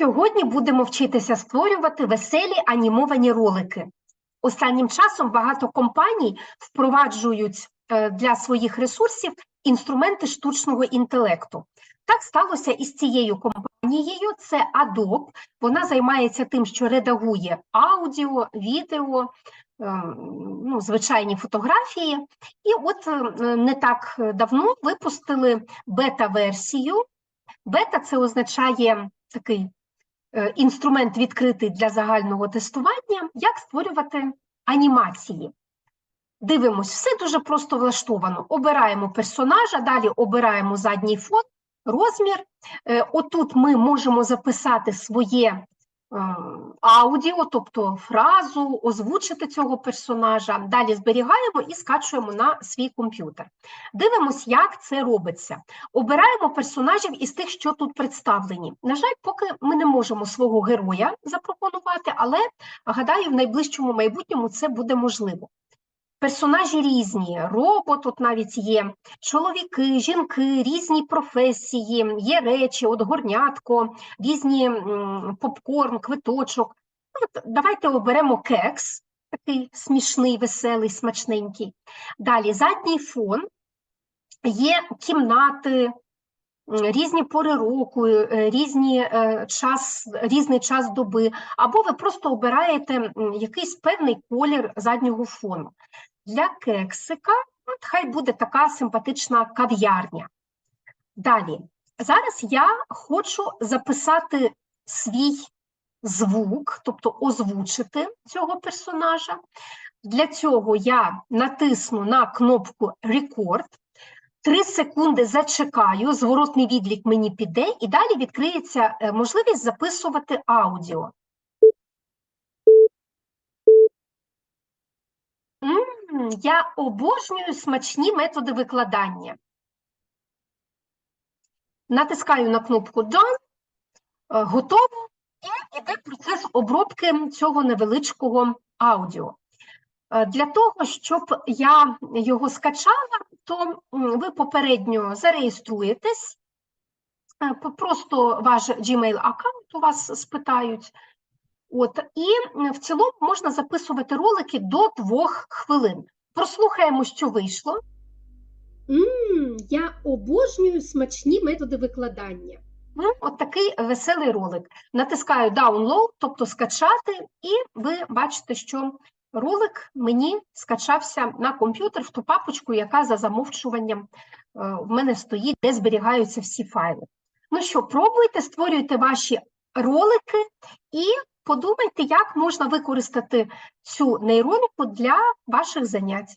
Сьогодні будемо вчитися створювати веселі анімовані ролики. Останнім часом багато компаній впроваджують е, для своїх ресурсів інструменти штучного інтелекту. Так сталося і з цією компанією. Це Adobe. Вона займається тим, що редагує аудіо, відео, е, ну, звичайні фотографії. І от е, не так давно випустили бета-версію. Бета це означає такий інструмент відкритий для загального тестування, як створювати анімації. Дивимось, все дуже просто влаштовано. Обираємо персонажа, далі обираємо задній фон, розмір. Е, Отут ми можемо записати своє е, аудіо, тобто фразу, озвучити цього персонажа. Далі зберігаємо і скачуємо на свій комп'ютер. Дивимось, як це робиться. Обираємо персонажів із тих, що тут представлені. На жаль, поки ми не можемо свого героя запропонувати, але гадаю, в найближчому майбутньому це буде можливо. Персонажі різні, робот тут навіть є, чоловіки, жінки, різні професії, є речі, от горнятко, різні попкорн, квиточок. От давайте оберемо кекс, такий смішний, веселий, смачненький. Далі задній фон, є кімнати, різні пори року, е, різні, е, час, різний час доби, або ви просто обираєте якийсь певний колір заднього фону. Для кексика от хай буде така симпатична кав'ярня. Далі, зараз я хочу записати свій звук, тобто озвучити цього персонажа. Для цього я натисну на кнопку Record, 3 секунди зачекаю, зворотний відлік мені піде, і далі відкриється е, можливість записувати аудіо. Я обожнюю смачні методи викладання. Натискаю на кнопку Done, е, готово, і йде процес обробки цього невеличкого аудіо. Е, Для того, щоб я його скачала, то ви попередньо зареєструєтесь, е, просто ваш Gmail аккаунт у вас спитають. От, і в цілому можна записувати ролики до двох хвилин. Прослухаємо, що вийшло. Мм, я обожнюю смачні методи викладання. Ну, От такий веселий ролик. Натискаю Download, тобто скачати, і ви бачите, що ролик мені скачався на комп'ютер в ту папочку, яка за замовчуванням е, в мене стоїть, де зберігаються всі файли. Ну що, пробуйте, створюйте ваші ролики і подумайте, як можна використати цю нейронку для ваших занять.